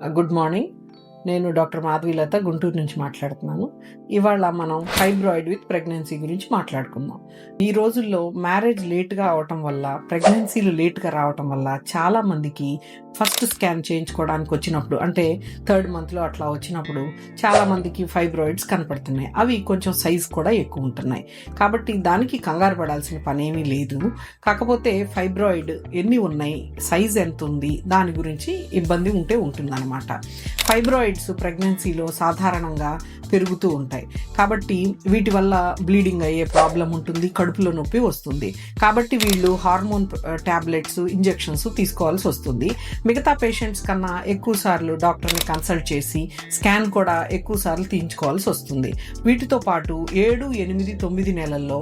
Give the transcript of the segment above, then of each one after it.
Uh, good morning. నేను doctor Madhavilatha Guntur నుంచి మాట్లాడుతున్నాను. ఇవాళ మనం ఫైబ్రాయిడ్ విత్ ప్రెగ్నెన్సీ గురించి మాట్లాడుకుందాం. ఈ రోజుల్లో మ్యారేజ్ లేట్గా అవటం వల్ల ప్రెగ్నెన్సీలు లేట్గా రావటం వల్ల చాలామందికి ఫస్ట్ స్కాన్ చేయించుకోవడానికి వచ్చినప్పుడు అంటే థర్డ్ మంత్లో అట్లా వచ్చినప్పుడు చాలామందికి ఫైబ్రాయిడ్స్ కనపడుతున్నాయి. అవి కొంచెం సైజ్ కూడా ఎక్కువ ఉంటున్నాయి. కాబట్టి దానికి కంగారు పడాల్సిన పని ఏమీ లేదు. కాకపోతే ఫైబ్రాయిడ్ ఎన్ని ఉన్నాయి సైజ్ ఎంత ఉంది దాని గురించి ఇబ్బంది ఉంటే ఉంటుందన్నమాట. ఫైబ్రాయిడ్ ఫైబ్రాయిడ్స్ ప్రెగ్నెన్సీలో సాధారణంగా పెరుగుతూ ఉంటాయి. కాబట్టి వీటి వల్ల బ్లీడింగ్ అయ్యే ప్రాబ్లం ఉంటుంది కడుపులో నొప్పి వస్తుంది. కాబట్టి వీళ్ళు హార్మోన్ టాబ్లెట్స్ ఇంజెక్షన్స్ తీసుకోవాల్సి వస్తుంది. మిగతా పేషెంట్స్ కన్నా ఎక్కువ సార్లు డాక్టర్ని కన్సల్ట్ చేసి స్కాన్ కూడా ఎక్కువ సార్లు తీయించుకోవాల్సి వస్తుంది. వీటితో పాటు ఏడు ఎనిమిది తొమ్మిది నెలల్లో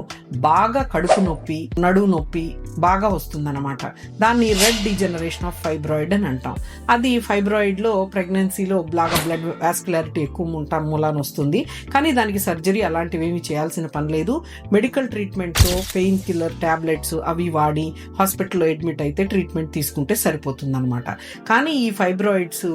బాగా కడుపు నొప్పి నడువు నొప్పి బాగా వస్తుందన్నమాట. దాన్ని రెడ్ డిజనరేషన్ ఆఫ్ ఫైబ్రాయిడ్ అని అంటాం. అది ఫైబ్రాయిడ్లో ప్రెగ్నెన్సీలో ప్రెగ్నెన్సీలో బాగా బ్లడ్ వాస్కులారిటీ ఎక్కువ ఉంటా మూలాన వస్తుంది. కానీ దానికి సర్జరీ అలాంటివి ఏమి చేయాల్సిన పని లేదు. మెడికల్ ట్రీట్మెంట్తో పెయిన్ కిల్లర్ టాబ్లెట్స్ అవి వాడి హాస్పిటల్లో అడ్మిట్ అయితే ట్రీట్మెంట్ తీసుకుంటే సరిపోతుంది అనమాట కానీ ఈ ఫైబ్రాయిడ్స్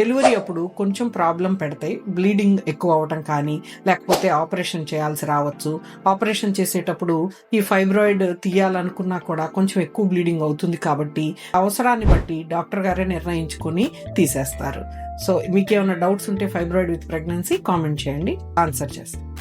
డెలివరీ అప్పుడు కొంచెం ప్రాబ్లం పెడతాయి. బ్లీడింగ్ ఎక్కువ అవటం కానీ లేకపోతే ఆపరేషన్ చేయాల్సి రావచ్చు. ఆపరేషన్ చేసేటప్పుడు ఈ ఫైబ్రాయిడ్ తీయాలనుకున్నా కూడా కొంచెం ఎక్కువ బ్లీడింగ్ అవుతుంది కాబట్టి అవసరాన్ని బట్టి డాక్టర్ గారే నిర్ణయించుకొని తీసేస్తారు. సో మీకు ఏమైనా డౌట్స్ ఉంటే ఫైబ్రాయిడ్ విత్ ప్రెగ్నెన్సీ కామెంట్ చేయండి. ఆన్సర్ చేస్తాను